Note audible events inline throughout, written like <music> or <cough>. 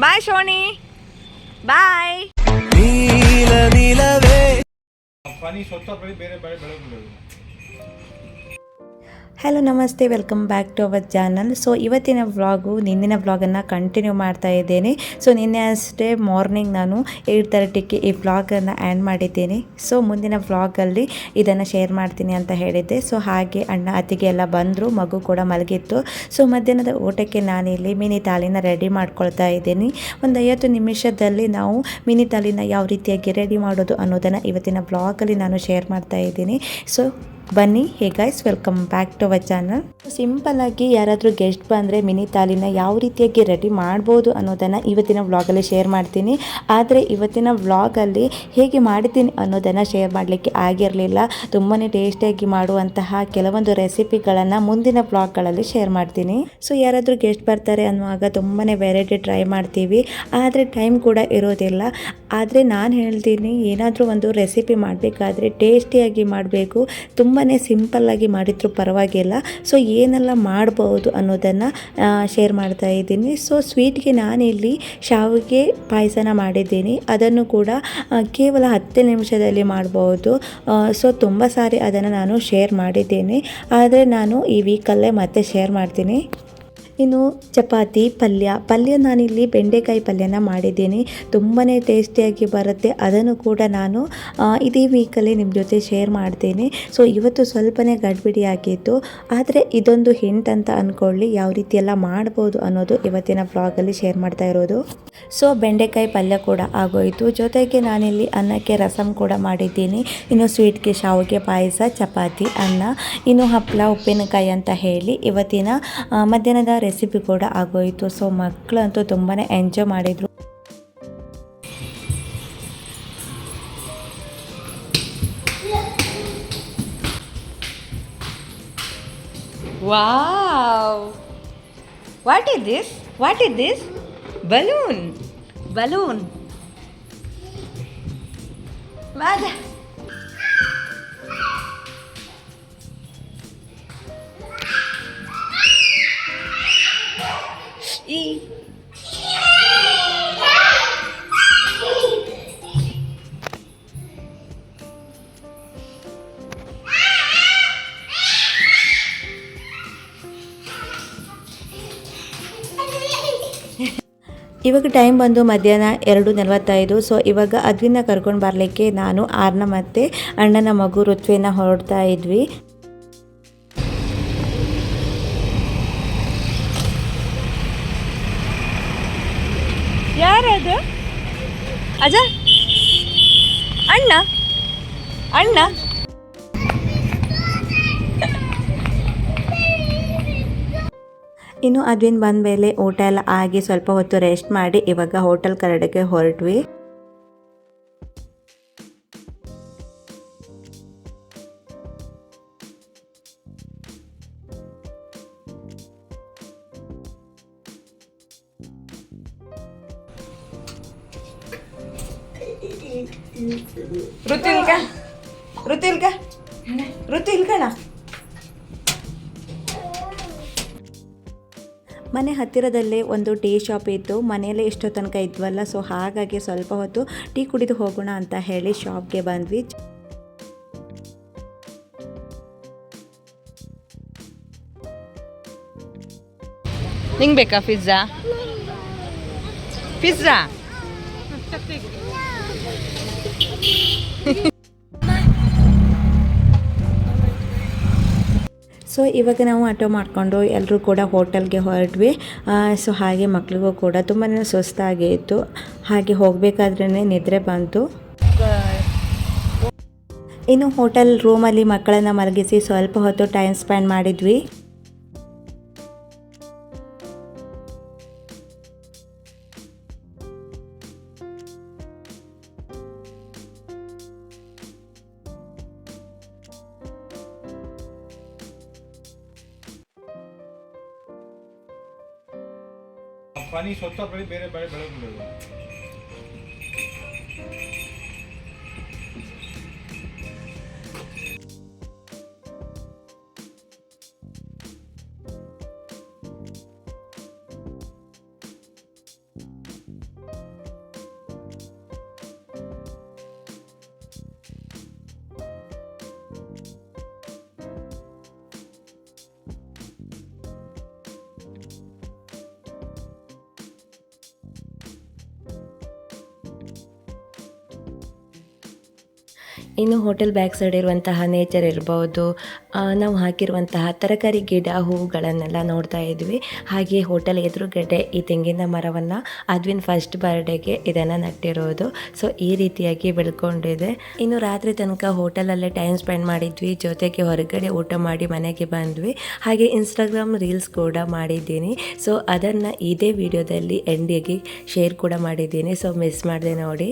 ಬಾಯ್ ಶೋನಿ ಬಾಯ್ ನೀಲ ನಿಲವೇ ಪನಿ ಸ್ವಚ್ಛ ಬೆಳೆ ಬೇರೆ ಬೆಳೆ ಬೆಳೆಗಳು ಹಲೋ ನಮಸ್ತೆ. Welcome back to our channel so ಇವತ್ತಿನ ವ್ಲಾಗು ನಿನ್ನಿನ ವ್ಲಾಗನ್ನು ಕಂಟಿನ್ಯೂ ಮಾಡ್ತಾ ಇದ್ದೇನೆ. ಸೊ ನಿನ್ನೆ ಅಷ್ಟೇ ಮಾರ್ನಿಂಗ್ ನಾನು ಏಟ್ ತರ್ಟಿಗೆ ಈ ವ್ಲಾಗನ್ನು ಆ್ಯಂಡ್ ಮಾಡಿದ್ದೇನೆ. ಸೊ ಮುಂದಿನ ವ್ಲಾಗಲ್ಲಿ ಇದನ್ನು ಶೇರ್ ಮಾಡ್ತೀನಿ ಅಂತ ಹೇಳಿದ್ದೆ. ಸೊ ಹಾಗೆ ಅಣ್ಣ, ಅತ್ತಿಗೆ ಎಲ್ಲ ಬಂದರು, ಮಗು ಕೂಡ ಮಲಗಿತ್ತು. ಸೊ ಮಧ್ಯಾಹ್ನದ ಊಟಕ್ಕೆ ನಾನಿಲ್ಲಿ ಮಿನಿ ತಾಲಿನ ರೆಡಿ ಮಾಡ್ಕೊಳ್ತಾ ಇದ್ದೀನಿ. ಒಂದು ಐವತ್ತು ನಿಮಿಷದಲ್ಲಿ ನಾವು ಮಿನಿ ತಾಲಿನ ಯಾವ ರೀತಿಯಾಗಿ ರೆಡಿ ಮಾಡೋದು ಅನ್ನೋದನ್ನು ಇವತ್ತಿನ ಬ್ಲಾಗಲ್ಲಿ ನಾನು ಶೇರ್ ಮಾಡ್ತಾ ಇದ್ದೀನಿ. ಸೊ ಬನ್ನಿ, hey guys welcome back to our channel simple ಆಗಿ ಯಾರಾದರೂ ಗೆಸ್ಟ್ ಬಂದರೆ ಮಿನಿ ತಾಲಿನ ಯಾವ ರೀತಿಯಾಗಿ ರೆಡಿ ಮಾಡ್ಬೋದು ಅನ್ನೋದನ್ನು ಇವತ್ತಿನ ವ್ಲಾಗಲ್ಲಿ ಶೇರ್ ಮಾಡ್ತೀನಿ. ಆದರೆ ಇವತ್ತಿನ ವ್ಲಾಗಲ್ಲಿ ಹೇಗೆ ಮಾಡಿದ್ದೀನಿ ಅನ್ನೋದನ್ನು ಶೇರ್ ಮಾಡಲಿಕ್ಕೆ ಆಗಿರಲಿಲ್ಲ. ತುಂಬಾ ಟೇಸ್ಟಿಯಾಗಿ ಮಾಡುವಂತಹ ಕೆಲವೊಂದು ರೆಸಿಪಿಗಳನ್ನು ಮುಂದಿನ ವ್ಲಾಗ್ಗಳಲ್ಲಿ ಶೇರ್ ಮಾಡ್ತೀನಿ. ಸೊ ಯಾರಾದರೂ ಗೆಸ್ಟ್ ಬರ್ತಾರೆ ಅನ್ನುವಾಗ ತುಂಬಾ ವೆರೈಟಿ ಟ್ರೈ ಮಾಡ್ತೀವಿ. ಆದರೆ ಟೈಮ್ ಕೂಡ ಇರೋದಿಲ್ಲ. ಆದರೆ ನಾನು ಹೇಳ್ತೀನಿ, ಏನಾದರೂ ಒಂದು ರೆಸಿಪಿ ಮಾಡಬೇಕಾದ್ರೆ ಟೇಸ್ಟಿಯಾಗಿ ಮಾಡಬೇಕು. ತುಂಬಾ ಸಿಂಪಲ್ಲಾಗಿ ಮಾಡಿದ್ರು ಪರವಾಗಿಲ್ಲ. ಸೊ ಏನೆಲ್ಲ ಮಾಡ್ಬೋದು ಅನ್ನೋದನ್ನು ಶೇರ್ ಮಾಡ್ತಾ ಇದ್ದೀನಿ. ಸೊ ಸ್ವೀಟ್ಗೆ ನಾನಿಲ್ಲಿ ಶಾವಿಗೆ ಪಾಯಸನ ಮಾಡಿದ್ದೀನಿ. ಅದನ್ನು ಕೂಡ ಕೇವಲ ಹತ್ತು ನಿಮಿಷದಲ್ಲಿ ಮಾಡ್ಬೋದು. ಸೊ ತುಂಬ ಸಾರಿ ಅದನ್ನು ನಾನು ಶೇರ್ ಮಾಡಿದ್ದೇನೆ. ಆದರೆ ನಾನು ಈ ವೀಕಲ್ಲೇ ಮತ್ತೆ ಶೇರ್ ಮಾಡ್ತೀನಿ. ಇನ್ನು ಚಪಾತಿ, ಪಲ್ಯ. ಪಲ್ಯ ನಾನಿಲ್ಲಿ ಬೆಂಡೆಕಾಯಿ ಪಲ್ಯನ ಮಾಡಿದ್ದೀನಿ. ತುಂಬಾ ಟೇಸ್ಟಿಯಾಗಿ ಬರುತ್ತೆ. ಅದನ್ನು ಕೂಡ ನಾನು ಇದೇ ವೀಕಲ್ಲಿ ನಿಮ್ಮ ಜೊತೆ ಶೇರ್ ಮಾಡ್ತೀನಿ. ಸೊ ಇವತ್ತು ಸ್ವಲ್ಪನೇ ಗಡ್ಬಿಡಿ ಆಗಿತ್ತು. ಆದರೆ ಇದೊಂದು ಹಿಂಟ್ ಅಂತ ಅಂದ್ಕೊಳ್ಳಿ ಯಾವ ರೀತಿ ಎಲ್ಲ ಮಾಡ್ಬೋದು ಅನ್ನೋದು ಇವತ್ತಿನ ವ್ಲಾಗಲ್ಲಿ ಶೇರ್ ಮಾಡ್ತಾ ಇರೋದು. ಸೊ ಬೆಂಡೆಕಾಯಿ ಪಲ್ಯ ಕೂಡ ಆಗೋಯಿತು. ಜೊತೆಗೆ ನಾನಿಲ್ಲಿ ಅನ್ನಕ್ಕೆ ರಸಮ್ ಕೂಡ ಮಾಡಿದ್ದೀನಿ. ಇನ್ನು ಸ್ವೀಟ್ಗೆ ಶಾವಿಗೆ ಪಾಯಸ, ಚಪಾತಿ, ಅನ್ನ, ಇನ್ನು ಹಪ್ಪಳ ಉಪ್ಪಿನಕಾಯಿ ಅಂತ ಹೇಳಿ ಇವತ್ತಿನ ಮಧ್ಯಾಹ್ನದ ರೆಸಿಪಿ ಕೂಡ ಆಗೋಯಿತು. ಸೊ ಮಕ್ಕಳಂತೂ ತುಂಬಾ ಎಂಜಾಯ್ ಮಾಡಿದರು. Wow what is this what is this balloon balloon ಈ <laughs> ಇವಾಗ ಟೈಮ್ ಬಂದು ಮಧ್ಯಾಹ್ನ ಎರಡು ನಲವತ್ತೈದು. ಸೊ ಇವಾಗ ಅದ್ವಿನ ಕರ್ಕೊಂಡು ಬರಲಿಕ್ಕೆ ನಾನು ಆರ್ನ ಮತ್ತು ಅಣ್ಣನ ಮಗು ಋತ್ವಿನ ಹೊರಡ್ತಾ ಇದ್ವಿ. ಯಾರದು? ಅಜ? ಅಣ್ಣ? ಅಣ್ಣ? ಇನ್ನು ಅದ್ವಿನ್ ಬಂದ ಮೇಲೆ ಊಟ ಎಲ್ಲ ಆಗಿ ಸ್ವಲ್ಪ ಹೊತ್ತು ರೆಸ್ಟ್ ಮಾಡಿ ಇವಾಗ ಹೋಟೆಲ್ ಕರಡಕ್ಕೆ ಹೊರಟ್ವಿ. ಋತುಲ್ಕ? ಋತುಲ್ಕ? ಋತುಲ್ಕಣ? ಮನೆ ಹತ್ತಿರದಲ್ಲೇ ಒಂದು ಟೀ ಶಾಪ್ ಇತ್ತು. ಮನೆಯಲ್ಲೇ ಇಷ್ಟೋ ತನಕ ಇದ್ವಲ್ಲ ಸೊ ಹಾಗಾಗಿ ಸ್ವಲ್ಪ ಹೊತ್ತು ಟೀ ಕುಡಿದು ಹೋಗೋಣ ಅಂತ ಹೇಳಿ ಶಾಪ್ಗೆ ಬಂದ್ವಿ. ನಿಂಗೆ ಬೇಕಾ ಪಿಜ್ಜಾ? ಪಿಜ್ಜಾ? ಸೊ ಇವಾಗ ನಾವು ಆಟೋ ಮಾಡಿಕೊಂಡು ಎಲ್ಲರೂ ಕೂಡ ಹೋಟೆಲ್ಗೆ ಹೊರಟ್ವಿ. ಸೊ ಹಾಗೆ ಮಕ್ಳಿಗೂ ಕೂಡ ತುಂಬಾ ಸುಸ್ತಾಗಿತ್ತು ಹಾಗೆ ಹೋಗಬೇಕಾದ್ರೇ ನಿದ್ರೆ ಬಂತು. ಇನ್ನು ಹೋಟೆಲ್ ರೂಮಲ್ಲಿ ಮಕ್ಕಳನ್ನು ಮಲಗಿಸಿ ಸ್ವಲ್ಪ ಹೊತ್ತು ಟೈಮ್ ಸ್ಪೆಂಡ್ ಮಾಡಿದ್ವಿ. ಪನಿ ಸ್ವಚ್ಛ ಬೆಳೆ ಬೇರೆ ಬೆಳೆ ಬೆಳೆಗಳು ಇನ್ನು ಹೋಟೆಲ್ ಬ್ಯಾಕ್ ಸೈಡ್ ಇರುವಂತಹ ನೇಚರ್ ಇರ್ಬೋದು ನಾವು ಹಾಕಿರುವಂತಹ ತರಕಾರಿ ಗಿಡ ಹೂವುಗಳನ್ನೆಲ್ಲ ನೋಡ್ತಾ ಇದ್ವಿ. ಹಾಗೆ ಹೋಟೆಲ್ ಎದುರುಗಡೆ ಈ ತೆಂಗಿನ ಮರವನ್ನು ಅದ್ವಿನ್ ಫಸ್ಟ್ ಬರ್ಡೇಗೆ ಇದನ್ನು ನಟ್ಟಿರೋದು. ಸೊ ಈ ರೀತಿಯಾಗಿ ಬೆಳ್ಕೊಂಡಿದೆ. ಇನ್ನು ರಾತ್ರಿ ತನಕ ಹೋಟೆಲಲ್ಲೇ ಟೈಮ್ ಸ್ಪೆಂಡ್ ಮಾಡಿದ್ವಿ. ಜೊತೆಗೆ ಹೊರಗಡೆ ಊಟ ಮಾಡಿ ಮನೆಗೆ ಬಂದ್ವಿ. ಹಾಗೆ ಇನ್ಸ್ಟಾಗ್ರಾಮ್ ರೀಲ್ಸ್ ಕೂಡ ಮಾಡಿದ್ದೀನಿ. ಸೊ ಅದನ್ನು ಇದೇ ವಿಡಿಯೋದಲ್ಲಿ ಎಂಡಿಗೆ ಶೇರ್ ಕೂಡ ಮಾಡಿದ್ದೀನಿ. ಸೊ ಮಿಸ್ ಮಾಡಿದೆ ನೋಡಿ.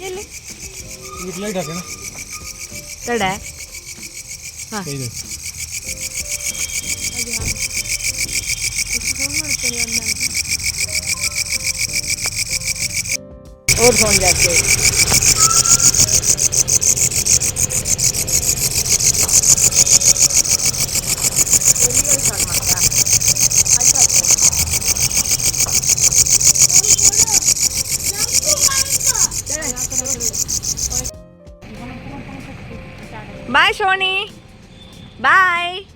ಎಲ್ಲಿ? ಇದಕ್ಕೆ ಲೈಟ್ ಹಾಕೋಣ. ತಡ. ಇದು. ಫೋನ್ ಜಾಸ್ತಿ. Bye!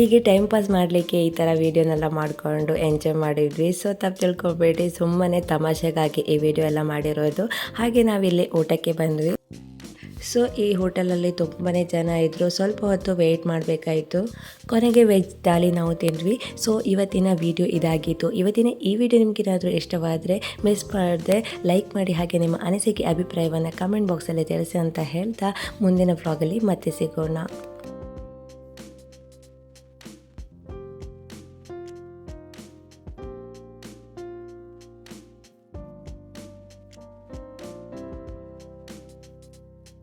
ಹೀಗೆ ಟೈಮ್ ಪಾಸ್ ಮಾಡಲಿಕ್ಕೆ ಈ ಥರ ವೀಡಿಯೋನೆಲ್ಲ ಮಾಡಿಕೊಂಡು ಎಂಜಾಯ್ ಮಾಡಿದ್ವಿ. ಸೊ ತಪ್ಪು ತಿಳ್ಕೊಬೇಡಿ. ಸುಮ್ಮನೆ ತಮಾಷೆಗಾಗಿ ಈ ವಿಡಿಯೋ ಎಲ್ಲ ಮಾಡಿರೋದು. ಹಾಗೆ ನಾವಿಲ್ಲಿ ಊಟಕ್ಕೆ ಬಂದ್ವಿ. ಸೊ ಈ ಹೋಟೆಲಲ್ಲಿ ತುಂಬಾ ಜನ ಇದ್ದರು ಸ್ವಲ್ಪ ಹೊತ್ತು ವೆಯ್ಟ್ ಮಾಡಬೇಕಾಯಿತು. ಕೊನೆಗೆ ವೆಜ್ ಥಾಲಿ ನಾವು ತಿಂದ್ವಿ. ಸೊ ಇವತ್ತಿನ ವಿಡಿಯೋ ಇದಾಗಿತ್ತು. ಇವತ್ತಿನ ಈ ವಿಡಿಯೋ ನಿಮಗೇನಾದರೂ ಇಷ್ಟವಾದರೆ ಮಿಸ್ ಮಾಡದೆ ಲೈಕ್ ಮಾಡಿ, ಹಾಗೆ ನಿಮ್ಮ ಅನಿಸಿಕೆ, ಅಭಿಪ್ರಾಯವನ್ನು ಕಮೆಂಟ್ ಬಾಕ್ಸಲ್ಲಿ ತಿಳಿಸಿ ಅಂತ ಹೇಳ್ತಾ ಮುಂದಿನ ವ್ಲಾಗಲ್ಲಿ ಮತ್ತೆ ಸಿಗೋಣ.